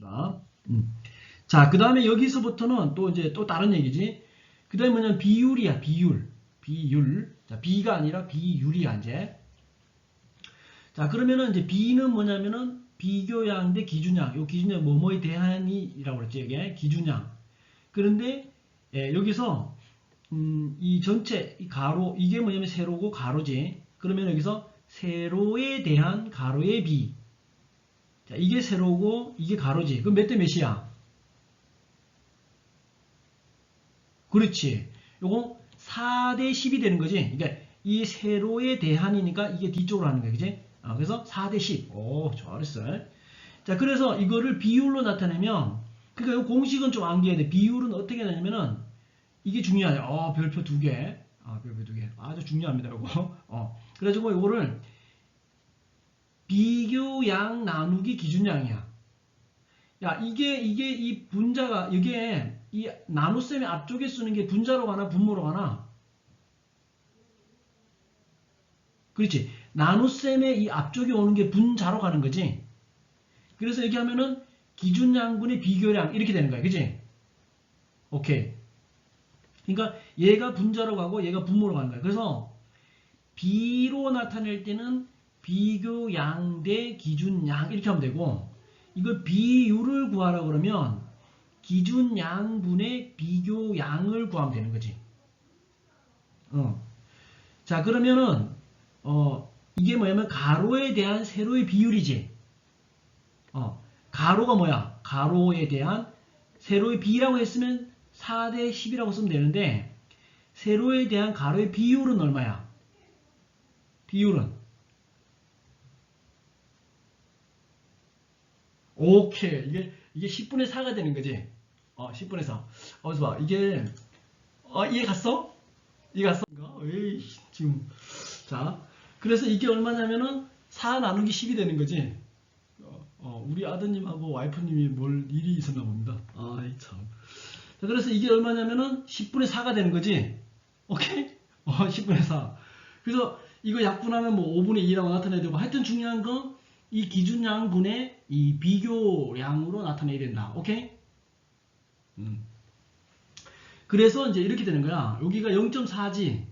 되겠습니다. 음. 자, 그 다음에 여기서부터는 또 이제 또 다른 얘기지. 그 다음에 뭐냐면 비율이야, 비율. 비율. 자, 비가 아니라 비율이야, 이제. 자, 그러면은 이제 비는 뭐냐면은 비교양 대 기준양. 요 기준양 뭐뭐에 대한이라고 그랬죠, 이게. 기준양. 그런데, 예, 여기서, 음, 이 전체, 이 가로, 이게 뭐냐면 세로고 가로지. 그러면 여기서 세로에 대한 가로의 비. 자, 이게 세로고, 이게 가로지. 그럼 몇 대 몇이야? 그렇지. 요거 4대 10이 되는 거지. 그러니까 이 세로에 대한이니까 이게 뒤쪽으로 하는 거야. 그지? 아, 그래서 4대 10. 오, 잘했어. 자, 그래서 이거를 비율로 나타내면, 그러니까 이 공식은 좀 암기해야 돼. 비율은 어떻게 되냐면은, 이게 중요하죠. 어, 별표 두 개. 아, 별표 두 개. 아주 중요합니다, 이거. 어. 그래가지고 이거를 비교양 나누기 기준양이야. 야, 이게, 이게 이 분자가, 이게 이 나눗셈의 앞쪽에 쓰는 게 분자로 가나 분모로 가나? 그렇지. 나눗셈의 이 앞쪽에 오는 게 분자로 가는 거지. 그래서 얘기하면은 기준양분의 비교량 이렇게 되는 거야. 그지? 오케이. 그러니까 얘가 분자로 가고 얘가 분모로 가는 거야. 그래서 비로 나타낼 때는 비교 양 대 기준 양 이렇게 하면 되고 이걸 비율을 구하라 그러면 기준 양분의 비교 양을 구하면 되는 거지. 어. 자 그러면은 어 이게 뭐냐면 가로에 대한 세로의 비율이지. 어 가로가 뭐야? 가로에 대한 세로의 비라고 했으면 4 대 10이라고 쓰면 되는데 세로에 대한 가로의 비율은 얼마야? 비율은 오케이. 이게 이게 10분의 4가 되는 거지? 어 10분의 4 어서 봐. 이게 어 이해 갔어? 이해 갔어? 에이 지금. 자 그래서 이게 얼마냐면은 4 나누기 10이 되는 거지? 어, 어, 우리 아드님하고 와이프님이 뭘 일이 있었나 봅니다. 아이 참. 자, 그래서 이게 얼마냐면은 10분의 4가 되는 거지? 오케이? 어 10분의 4 그래서 이거 약분하면 뭐 5분의 2라고 나타내야 되고 하여튼 중요한 건 이 기준양분의 이 비교량으로 나타내야 된다. 오케이? 음. 그래서 이제 이렇게 되는 거야. 여기가 0.4지.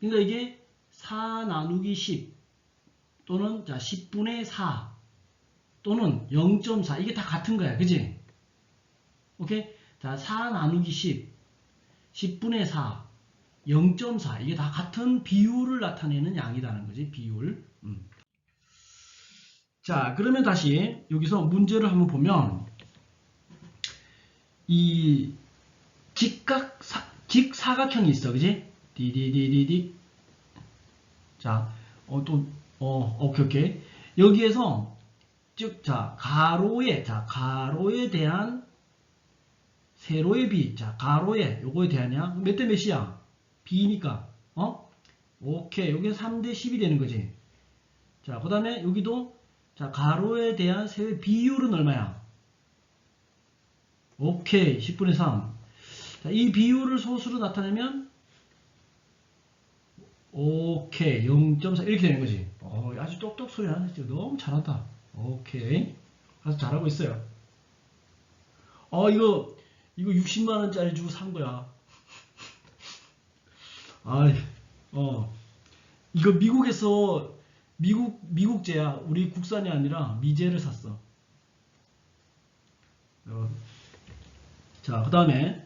그러니까 이게 4 나누기 10 또는 자 10분의 4 또는 0.4 이게 다 같은 거야. 그지? 오케이? 자, 4 나누기 10 10분의 4 0.4 이게 다 같은 비율을 나타내는 양이라는 거지. 비율. 음. 자, 그러면 다시 여기서 문제를 한번 보면 이 직각 사, 직사각형이 있어. 그지? 디디디디디. 자, 어, 또, 어, 오케이, 오케이. 여기에서, 즉, 자, 가로에, 자, 가로에 대한 세로의 비. 자, 가로에, 요거에 대한이야. 몇대 몇이야? B니까. 어? 오케이. 여기는 3대 10이 되는 거지. 자, 그 다음에 여기도 자, 가로에 대한 세의 비율은 얼마야? 오케이. 10분의 3. 자, 이 비율을 소수로 나타내면 오케이. 0.4 이렇게 되는 거지. 어, 아주 똑똑 소리 나네. 너무 잘한다. 오케이. 아주 잘하고 있어요. 어, 이거 이거 60만 원짜리 주고 산 거야. 아이, 어. 이거 미국에서 미국 미국제야. 우리 국산이 아니라 미제를 샀어. 어. 자, 그 다음에